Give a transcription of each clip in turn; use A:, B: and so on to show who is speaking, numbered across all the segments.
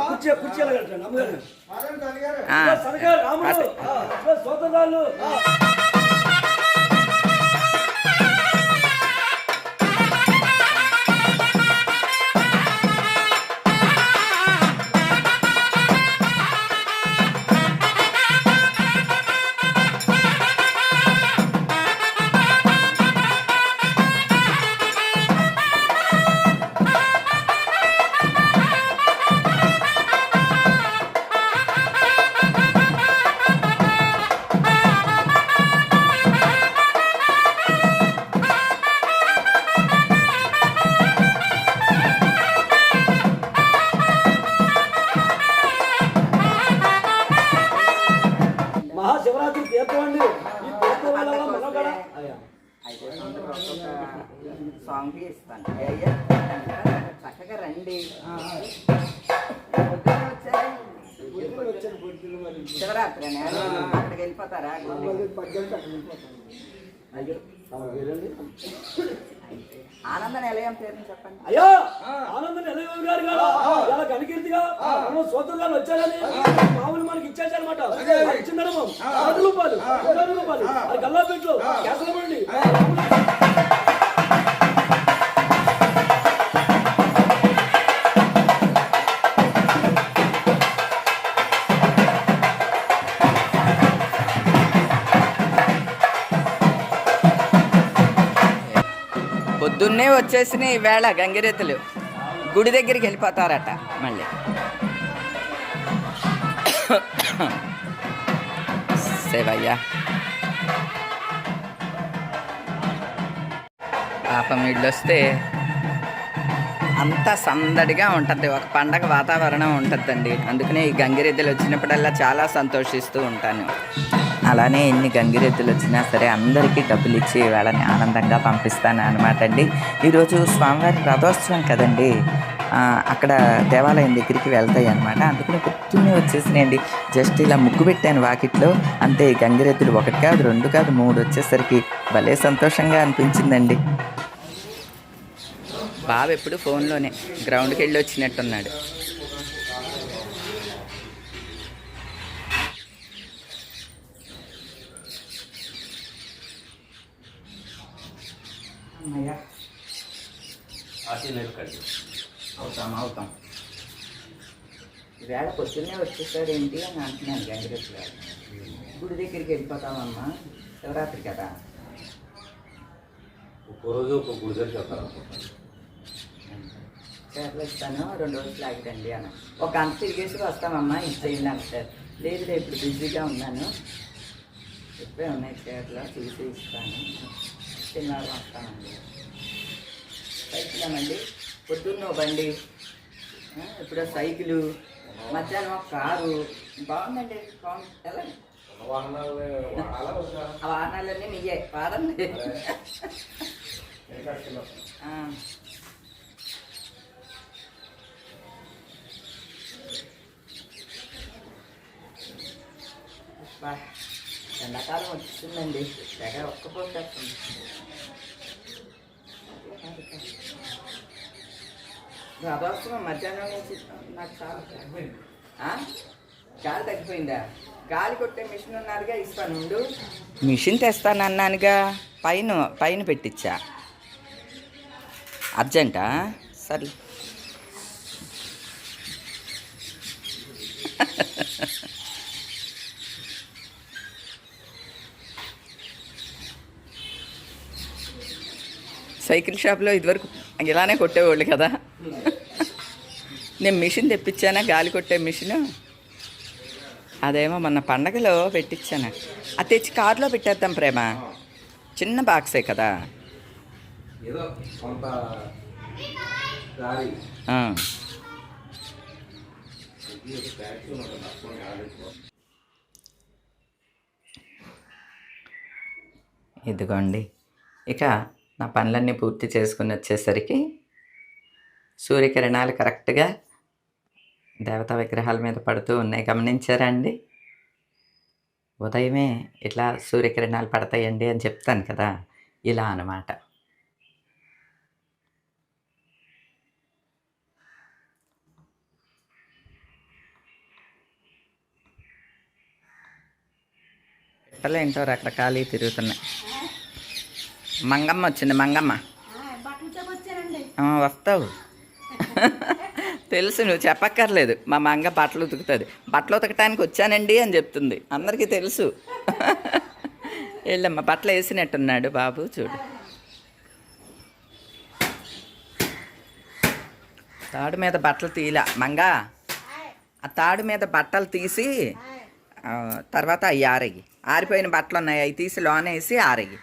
A: కుర్చీ కుర్చీ ఎలా కట్టాను అమ్మగారు సరిగా రాముడు సోదరాలు
B: సాంగ్ ఇస్తాను అయ్యా చక్కగా రండి? శివరాత్రి అక్కడికి వెళ్ళిపోతారా?
A: అయ్యో.
B: ఆనంద నిలయం పేరుని చెప్పండి.
A: అయ్యో ఆనంద నిలయం గారు గారు. ఇలా కనికీర్తిగా మనం సోదరులు వచ్చారని మామూలు మనకి ఇచ్చేసారనమాట పది రూపాయలు. రూపాయలు. అది గల్లా పెట్లు కేసల
B: పొద్దున్నే వచ్చేసిన ఈవేళ గంగిరెద్దులు. గుడి దగ్గరికి వెళ్ళిపోతారట మళ్ళీ. సేవయ్యా పాపం వీళ్ళు వస్తే అంతా సందడిగా ఉంటుంది. ఒక పండగ వాతావరణం ఉంటుందండి. అందుకనే ఈ గంగిరెద్దులు వచ్చినప్పుడల్లా చాలా సంతోషిస్తూ ఉంటాను. అలానే ఎన్ని గంగిరెద్దులు వచ్చినా సరే అందరికీ డబ్బులు ఇచ్చి వాళ్ళని ఆనందంగా పంపిస్తాను అనమాట అండి. ఈరోజు స్వామివారి రథోత్సవం కదండి. అక్కడ దేవాలయం దగ్గరికి వెళ్తాయి అనమాట అందుకని పొద్దున్నే వచ్చేసినాయండి జస్ట్ ఇలా ముగ్గు పెట్టాను వాకిట్లో. అంతే ఈ గంగిరెద్దులు ఒకటి కాదు రెండు కాదు మూడు వచ్చేసరికి భలే సంతోషంగా అనిపించిందండి. బాబు ఎప్పుడు ఫోన్లోనే గ్రౌండ్కి వెళ్ళి వచ్చినట్టున్నాడు అవుతాం అవుతాం. ఈవేళ పొద్దున్నే వచ్చేసాడు ఏంటి అని అంటున్నాను గంగిరెడ్డి గారు. గుడి దగ్గరికి వెళ్ళిపోతామమ్మా శివరాత్రి కదా.
C: ఒక్కో రోజు ఒక్కొక్క గుడి దగ్గరికి వెళ్తారు అనుకుంటాను
B: చేపలు ఇస్తాను రెండు రోజులు ఆగిరండి అన్న. ఒక గంట తిరిగేసి వస్తామమ్మా ఇచ్చేయండి అంటారు లేదు రేపు ఇప్పుడు బిజీగా ఉన్నాను. ఇప్పుడే ఉన్నాయి చేపలు చూసి ఇస్తాను. తిన్నాడు వస్తానండి సైకిల్ పొద్దున్న బండి. ఇప్పుడు సైకిలు. మధ్యాహ్నం ఒక కారు. బాగుందండి ఎలా? ఆ వాహనాలన్నీ మీయే వాడండి అబ్బా, ఎండాకాలం వచ్చిందండి. తెగ ఒక్కపోతుంది అదవసరం మధ్యాహ్నం నుంచి నాకు చాలా గాలి తగ్గిపోయిందా? గాలి కొట్టే మిషన్ ఉన్నారుగా ఇస్తాను ఉండు. మిషన్ తెస్తానన్నానుగా పైన పైన పెట్టించా అర్జెంటా? సరే సైకిల్ షాప్లో ఇదివరకు ఇలానే కొట్టేవాళ్ళు కదా. నేను మిషన్ తెప్పించానా? గాలి కొట్టే మిషన్? అదేమో మొన్న పండగలో పెట్టించాను అది తెచ్చి కారులో పెట్టేద్దాం ప్రేమ. చిన్న బాక్సే కదా. ఇదిగోండి. ఇక నా పనులన్నీ పూర్తి చేసుకుని వచ్చేసరికి సూర్యకిరణాలు కరెక్ట్గా దేవతా విగ్రహాల మీద పడుతూ ఉన్నాయి. గమనించారా అండి? ఉదయమే ఇట్లా సూర్యకిరణాలు పడతాయండి అని చెప్తాను కదా ఇలా అనమాట పిట్టలు ఏంటో రకరకాలు తిరుగుతున్నాయి. మంగమ్మ వచ్చింది మంగమ్మ. వస్తావు. తెలుసు నువ్వు చెప్పక్కర్లేదు. మా మంగ బట్టలు ఉతుకుతుంది. బట్టలు ఉతకటానికి వచ్చానండి అని చెప్తుంది. అందరికీ తెలుసు. వెళ్ళమ్మ బట్టలు వేసినట్టున్నాడు బాబు చూడు. తాడు మీద బట్టలు తీలా మంగ ఆ తాడు మీద బట్టలు తీసి తర్వాత అవి ఆరగి ఆరిపోయిన బట్టలు ఉన్నాయి అవి తీసి లోనేసి ఆరగి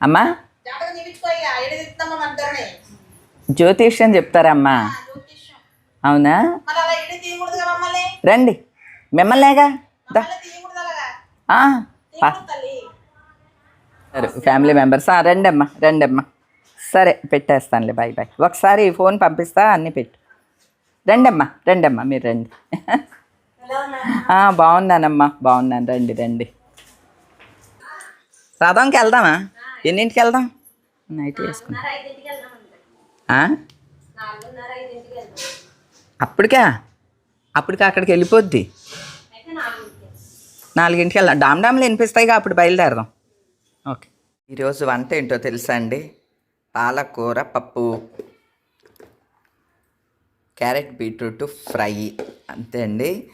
D: అమ్మా?
B: జ్యోతిష్యం చెప్తారమ్మా. అవునా? రండి. మిమ్మల్నేగా? సరే ఫ్యామిలీ మెంబర్స్. రండి అమ్మా రండి అమ్మా సరే పెట్టేస్తానులే బాయ్ బాయ్. ఒకసారి ఫోన్ పంపిస్తా అన్నీ పెట్టు. రండి అమ్మా రండి అమ్మా మీరు రండి. బాగున్నానమ్మా బాగున్నాను. రండి రండి. రథంకి వెళ్దామా? ఎన్నింటికి వెళ్దాం నైట్ వేసుకున్నా. ఆ? అప్పటికా? అప్పటికి అక్కడికి వెళ్ళిపోద్ది? నాలుగింటికి వెళ్దాం డామ్ డామ్లు వినిపిస్తాయిగా అప్పుడు బయలుదేరదాం. ఓకే. ఈరోజు వంట ఏంటో తెలుసా అండి? పాలకూర పప్పు క్యారెట్ బీట్రూట్ ఫ్రై అంతే అండి.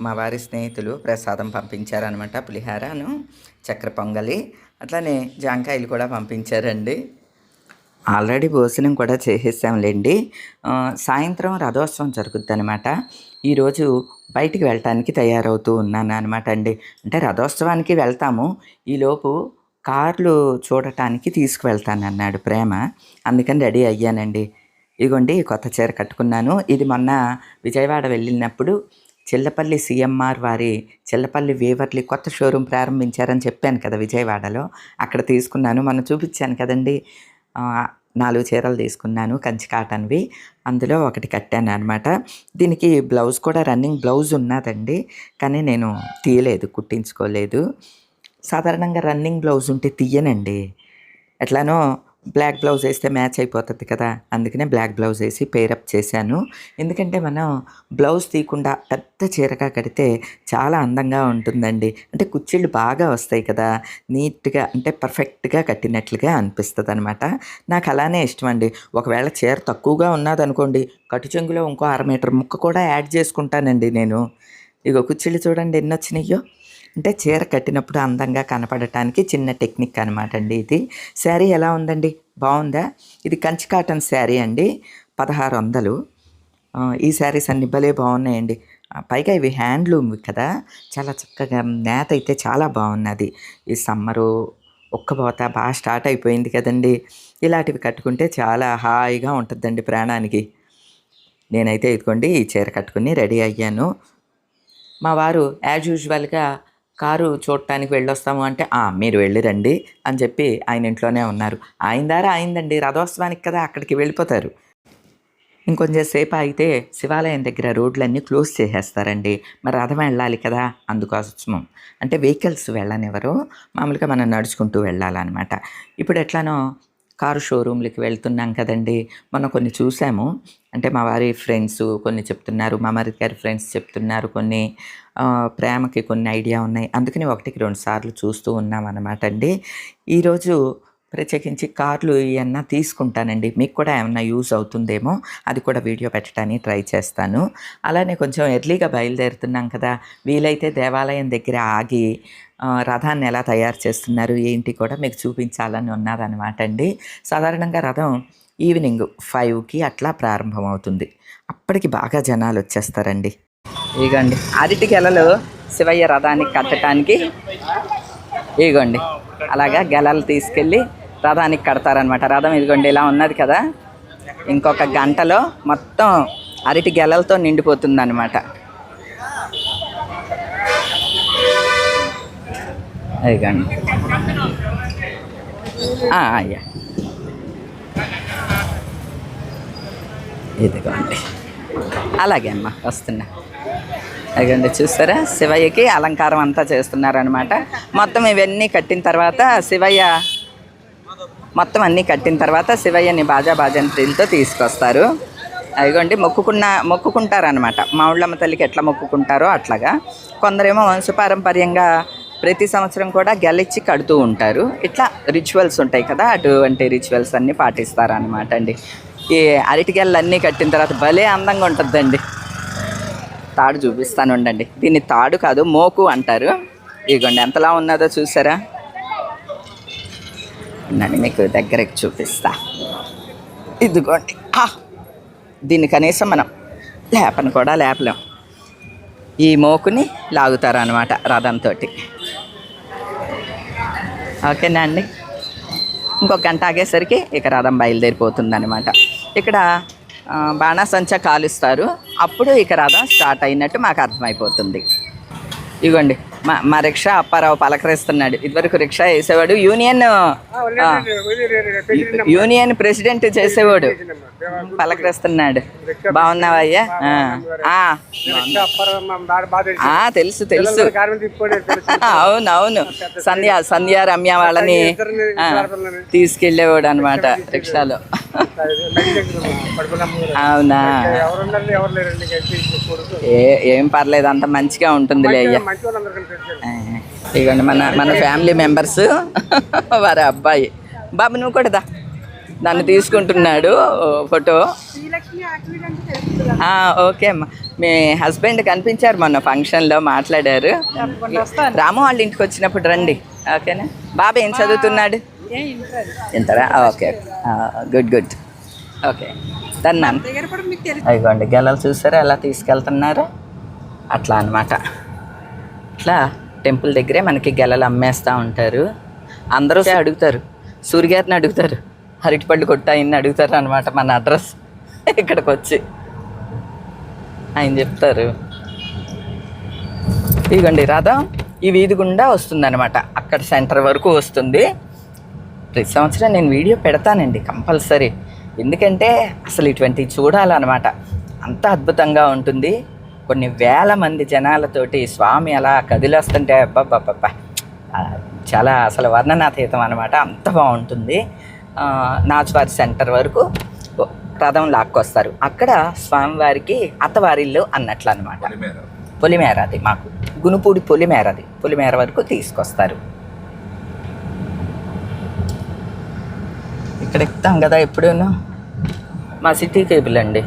B: మా వారి స్నేహితులు ప్రసాదం పంపించారనమాట పులిహారను చక్కెర పొంగలి అట్లానే జాంకాయలు కూడా పంపించారండి. ఆల్రెడీ భోజనం కూడా చేసేసాంలేండి. సాయంత్రం రథోత్సవం జరుగుద్ది అనమాట ఈరోజు బయటికి వెళ్ళటానికి తయారవుతూ ఉన్నాను అనమాట అండి. అంటే రథోత్సవానికి వెళ్తాము. ఈలోపు కార్లు చూడటానికి తీసుకువెళ్తాను అన్నాడు ప్రేమ. అందుకని రెడీ అయ్యానండి. ఇదిగోండి కొత్త చీర కట్టుకున్నాను. ఇది మొన్న విజయవాడ వెళ్ళినప్పుడు చిల్లపల్లి సిఎంఆర్ వారి చిల్లపల్లి వేవర్లి కొత్త షోరూమ్ ప్రారంభించారని చెప్పాను కదా విజయవాడలో. అక్కడ తీసుకున్నాను. మనం చూపించాను కదండి. నాలుగు చీరలు తీసుకున్నాను కంచి కాటన్వి. అందులో ఒకటి కట్టాను అనమాట దీనికి బ్లౌజ్ కూడా రన్నింగ్ బ్లౌజ్ ఉన్నదండి. కానీ నేను తీయలేదు కుట్టించుకోలేదు. సాధారణంగా రన్నింగ్ బ్లౌజ్ ఉంటే తీయనండి. ఎట్లానో బ్లాక్ బ్లౌజ్ వేస్తే మ్యాచ్ అయిపోతుంది కదా. అందుకనే బ్లాక్ బ్లౌజ్ వేసి పేరప్ చేశాను. ఎందుకంటే మనం బ్లౌజ్ తీయకుండా పెద్ద చీరగా కడితే చాలా అందంగా ఉంటుందండి. అంటే కుచ్చిళ్ళు బాగా వస్తాయి కదా. నీట్గా అంటే పర్ఫెక్ట్గా కట్టినట్లుగా అనిపిస్తుంది అనమాట నాకు అలానే ఇష్టం అండి. ఒకవేళ చీర తక్కువగా ఉన్నదనుకోండి కట్టు చెంగులో ఇంకో అర మీటర్ ముక్క కూడా యాడ్ చేసుకుంటానండి నేను. ఇగో కుచ్చిళ్ళు చూడండి ఎన్ని వచ్చినాయో అంటే చీర కట్టినప్పుడు అందంగా కనపడటానికి చిన్న టెక్నిక్ అనమాట అండి ఇది. శారీ ఎలా ఉందండి? బాగుందా? ఇది కంచి కాటన్ శారీ అండి. పదహారు వందలు. ఈ శారీస్ అన్ని భలే బాగున్నాయండి. పైగా ఇవి హ్యాండ్లూమ్ కదా. చాలా చక్కగా నేత అయితే చాలా బాగున్నది. ఈ సమ్మరు ఒక్కబోత బాగా స్టార్ట్ అయిపోయింది కదండి. ఇలాంటివి కట్టుకుంటే చాలా హాయిగా ఉంటుందండి ప్రాణానికి. నేనైతే ఇదిగోండి ఈ చీర కట్టుకుని రెడీ అయ్యాను. మా వారు యాజ్ యూజువల్గా కారు చూడటానికి వెళ్ళొస్తాము అంటే మీరు వెళ్ళిరండి అని చెప్పి ఆయన ఇంట్లోనే ఉన్నారు. ఆయన దారా? అయిందండి. రథోత్సవానికి కదా అక్కడికి వెళ్ళిపోతారు. ఇంకొంచెం సేపు అయితే శివాలయం దగ్గర రోడ్లన్నీ క్లోజ్ చేసేస్తారండి. మరి రథం వెళ్ళాలి కదా అందుకోసం అంటే వెహికల్స్ వెళ్ళనివ్వరు. మామూలుగా మనం నడుచుకుంటూ వెళ్ళాలన్నమాట. ఇప్పుడు ఎట్లానో కారు షోరూమ్లకి వెళ్తున్నాం కదండి. మొన్న కొన్ని చూసాము. అంటే మా వారి ఫ్రెండ్స్ కొన్ని చెప్తున్నారు మా మరిది గారి ఫ్రెండ్స్ చెప్తున్నారు కొన్ని ప్రేమకి కొన్ని ఐడియా ఉన్నాయి. అందుకని ఒకటికి రెండు సార్లు చూస్తూ ఉన్నాం అన్నమాట అండి. ఈరోజు ప్రత్యేకించి కార్లు ఏమన్నా తీసుకుంటానండి. మీకు కూడా ఏమన్నా యూజ్ అవుతుందేమో అది కూడా వీడియో పెట్టడానికి ట్రై చేస్తాను. అలానే కొంచెం ఎర్లీగా బయలుదేరుతున్నాం కదా. వీలైతే దేవాలయం దగ్గర ఆగి రథాన్ని ఎలా తయారు చేస్తున్నారు ఏంటి కూడా మీకు చూపించాలని ఉన్నదన్నమాట అండి. సాధారణంగా రథం ఈవినింగ్ ఫైవ్కి అట్లా ప్రారంభం అవుతుంది అప్పటికి బాగా జనాలు వచ్చేస్తారండి. ఇగోండి అరటి గెలలు శివయ్య రథానికి కట్టడానికి ఇగోండి అలాగా గెలలు తీసుకెళ్ళి రథానికి కడతారనమాట రథం ఇదిగోండి ఇలా ఉన్నది కదా. ఇంకొక గంటలో మొత్తం అరటి గెలలతో నిండిపోతుంది అనమాట అది కానీ అయ్యా. ఇదిగోండి. అలాగే అమ్మా వస్తున్నా. అదిగండి చూస్తారా శివయ్యకి అలంకారం అంతా చేస్తున్నారనమాట మొత్తం ఇవన్నీ కట్టిన తర్వాత శివయ్య మొత్తం అన్నీ కట్టిన తర్వాత శివయ్యని బాజా బాజంత్రీలతో తీసుకొస్తారు. అదిగోండి మొక్కుకున్న మొక్కుకుంటారనమాట మా ఊళ్ళమ్మ తల్లికి ఎట్లా మొక్కుకుంటారో అట్లాగా. కొందరేమో వంశపారంపర్యంగా ప్రతి సంవత్సరం కూడా గెలిచి కడుతూ ఉంటారు. ఇట్లా రిచువల్స్ ఉంటాయి కదా అటువంటి రిచువల్స్ అన్నీ పాటిస్తారనమాట అండి. ఈ అరటిగెళ్ళు అన్నీ కట్టిన తర్వాత భలే అందంగా ఉంటుందండి. తాడు చూపిస్తాను ఉండండి. దీన్ని తాడు కాదు మోకు అంటారు. ఇదిగోండి ఎంతలా ఉన్నదో చూసారా? నన్ను మీకు దగ్గరకు చూపిస్తా. ఇదిగోండి. దీన్ని కనీసం మనం లేపను కూడా లేపలేం. ఈ మోకుని లాగుతారు అనమాట రథంతో ఓకేనా అండి? ఇంకొక గంట ఆగేసరికి ఇక రథం బయలుదేరిపోతుంది అనమాట ఇక్కడ బాణాసంచ కాలుస్తారు. అప్పుడు ఇక రథం స్టార్ట్ అయినట్టు మాకు అర్థమైపోతుంది. ఇగోండి. మా మా రిక్షా అప్పారావు పలకరిస్తున్నాడు. ఇదివరకు రిక్షా వేసేవాడు. యూనియన్ యూనియన్ ప్రెసిడెంట్ చేసేవాడు. పలకరిస్తున్నాడు. బాగున్నావా అయ్యా? ఆ, ఆ, ఆ, తెలుసు తెలుసు. అవును అవును సంధ్య సంధ్య రమ్య వాళ్ళని ఆ, తీసుకెళ్ళేవాడు అనమాట రిక్షాలో. అవునా? ఏ ఏం పర్లేదు అంత మంచిగా ఉంటుందిలే అయ్యా. ఇదిగోండి మన మన ఫ్యామిలీ మెంబర్స్ వారి అబ్బాయి. బాబు నువ్వు కూడా దా. నన్ను తీసుకుంటున్నాడు ఫోటో. ఓకే అమ్మా. మీ హస్బెండ్ కనిపించారు మొన్న ఫంక్షన్లో మాట్లాడారు. రాము వాళ్ళ ఇంటికి వచ్చినప్పుడు రండి. ఓకేనా? బాబు ఏం చదువుతున్నాడు? ఇంతరా ఓకే గుడ్ గుడ్. ఓకే. దన్నాను అదిగోండి గెలలు చూసారా? ఎలా తీసుకెళ్తున్నారు? అట్లా అన్నమాట. అట్లా టెంపుల్ దగ్గరే మనకి గెలలు అమ్మేస్తూ ఉంటారు. అందరూ అడుగుతారు. సూర్యగారిని అడుగుతారు. అరటిపళ్ళు కొట్ట అడుగుతారు అనమాట మన అడ్రస్. ఇక్కడికి వచ్చి ఆయన చెప్తారు. ఇదిగోండి రథం ఈ వీధి గుండా వస్తుందన్నమాట. అక్కడ సెంటర్ వరకు వస్తుంది. ప్రతి సంవత్సరం నేను వీడియో పెడతానండి కంపల్సరీ. ఎందుకంటే అసలు ఇటువంటివి చూడాలన్నమాట. అంత అద్భుతంగా ఉంటుంది. కొన్ని వేల మంది జనాలతోటి స్వామి అలా కదిలేస్తుంటే అబ్బాబ్బాబ్బా చాలా అసలు వర్ణనాతీతం అనమాట అంత బాగుంటుంది. నాచువారి సెంటర్ వరకు రథం లాక్కొస్తారు. అక్కడ స్వామివారికి అత్తవారిల్లు అన్నట్లు అనమాట పొలిమేర అది మాకు. గునుపూడి పొలిమేర అది. పొలిమేర వరకు తీసుకొస్తారు. ఇక్కడ ఎక్కుతాం కదా ఎప్పుడూను? మా సిటీ కేబుల్ అండి.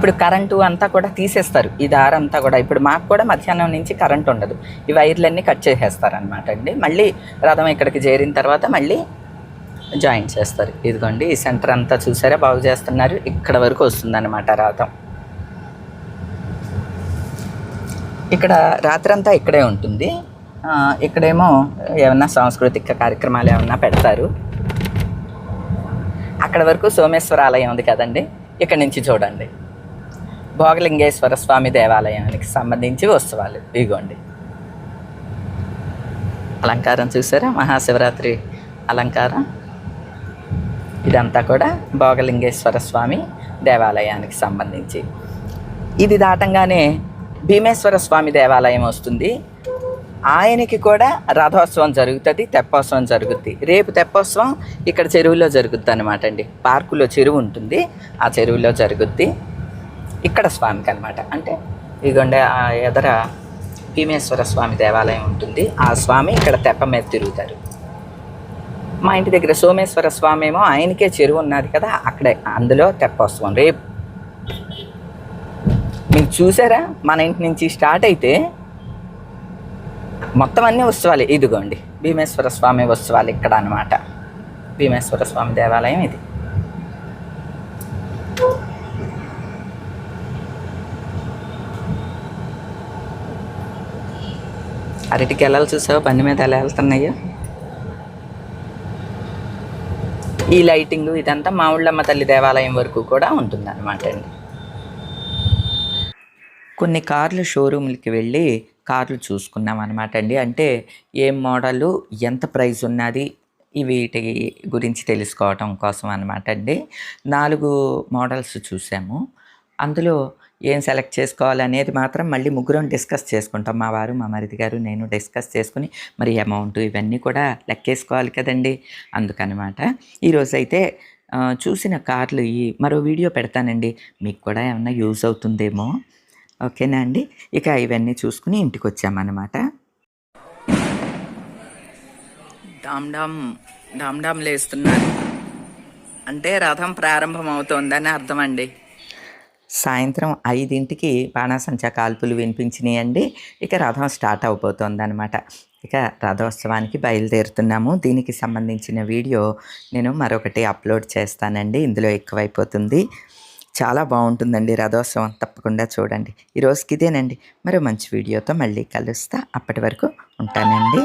B: ఇప్పుడు కరెంటు అంతా కూడా తీసేస్తారు. ఈ దారంతా కూడా. ఇప్పుడు మాకు కూడా మధ్యాహ్నం నుంచి కరెంట్ ఉండదు. ఈ వైర్లన్నీ కట్ చేసేస్తారు అనమాట అండి. మళ్ళీ రథం ఇక్కడికి చేరిన తర్వాత మళ్ళీ జాయిన్ చేస్తారు. ఇదిగోండి ఈ సెంటర్ అంతా చూసారా? బాగు చేస్తున్నారు. ఇక్కడ వరకు వస్తుందన్నమాట రథం. ఇక్కడ రాత్రంతా ఇక్కడే ఉంటుంది. ఇక్కడేమో ఏమన్నా సాంస్కృతిక కార్యక్రమాలు ఏమన్నా పెడతారు. అక్కడ వరకు సోమేశ్వర ఆలయం ఉంది కదండి. ఇక్కడ నుంచి చూడండి. భోగలింగేశ్వర స్వామి దేవాలయానికి సంబంధించి ఉత్సవాలు. ఇదిగోండి. అలంకారం చూసారా? మహాశివరాత్రి అలంకారం. ఇదంతా కూడా భోగలింగేశ్వర స్వామి దేవాలయానికి సంబంధించి. ఇది దాటంగానే భీమేశ్వర స్వామి దేవాలయం వస్తుంది. ఆయనకి కూడా రథోత్సవం జరుగుతుంది తెప్పోత్సవం జరుగుద్ది. రేపు తెప్పోత్సవం ఇక్కడ చెరువులో జరుగుద్ది అనమాట అండి. పార్కులో చెరువు ఉంటుంది ఆ చెరువులో జరుగుద్ది. ఇక్కడ స్వామికి అనమాట అంటే ఇదిగోండి ఆ ఎదర భీమేశ్వర స్వామి దేవాలయం ఉంటుంది. ఆ స్వామి ఇక్కడ తెప్ప మీద తిరుగుతారు. మా ఇంటి దగ్గర సోమేశ్వర స్వామి ఏమో ఆయనకే చెరువు ఉన్నది కదా అక్కడే అందులో తెప్పోత్సవం రేపు మీరు చూసారా? మన ఇంటి నుంచి స్టార్ట్ అయితే మొత్తం అన్ని ఉత్సవాలు. ఇదిగోండి భీమేశ్వర స్వామి ఉత్సవాలు ఇక్కడ అనమాట భీమేశ్వర స్వామి దేవాలయం ఇది. అరటికి వెళ్ళాలి చూసావు? బండి మీద ఎలా వెళ్తున్నాయో? ఈ లైటింగ్ ఇదంతా మావుళ్ళమ్మ తల్లి దేవాలయం వరకు కూడా ఉంటుందన్నమాట అండి. కొన్ని కార్లు షోరూమ్లకి వెళ్ళి కార్లు చూసుకున్నాం అనమాట అండి. అంటే ఏం మోడలు ఎంత ప్రైస్ ఉన్నది వీటి గురించి తెలుసుకోవటం కోసం అనమాట అండి. నాలుగు మోడల్స్ చూసాము. అందులో ఏం సెలెక్ట్ చేసుకోవాలనేది మాత్రం మళ్ళీ ముగ్గురం డిస్కస్ చేసుకుంటాం. మా వారు మా మరిది గారు నేను డిస్కస్ చేసుకుని మరి అమౌంట్ ఇవన్నీ కూడా లెక్కేసుకోవాలి కదండి. అందుకనమాట. ఈరోజు అయితే చూసిన కార్లు ఈ మరో వీడియో పెడతానండి. మీకు కూడా ఏమన్నా యూజ్ అవుతుందేమో. ఓకేనా అండి? ఇక ఇవన్నీ చూసుకుని ఇంటికి వచ్చామన్నమాట. డామ్ డామ్ డామ్ డామ్ లేస్తున్నారు. అంటే రథం ప్రారంభం అవుతోందని అర్థం అండి సాయంత్రం ఐదింటికి బాణాసంచా కాల్పులు వినిపించినాయండి. ఇక రథం స్టార్ట్ అవబోతోంది అనమాట ఇక రథోత్సవానికి బయలుదేరుతున్నాము. దీనికి సంబంధించిన వీడియో నేను మరొకటి అప్లోడ్ చేస్తానండి. ఇందులో ఎక్కువైపోతుంది. చాలా బాగుంటుందండి రథోత్సవం. తప్పకుండా చూడండి. ఈ రోజుకి ఇదేనండి. మరో మంచి వీడియోతో మళ్ళీ కలుస్తా. అప్పటి వరకు ఉంటానండి.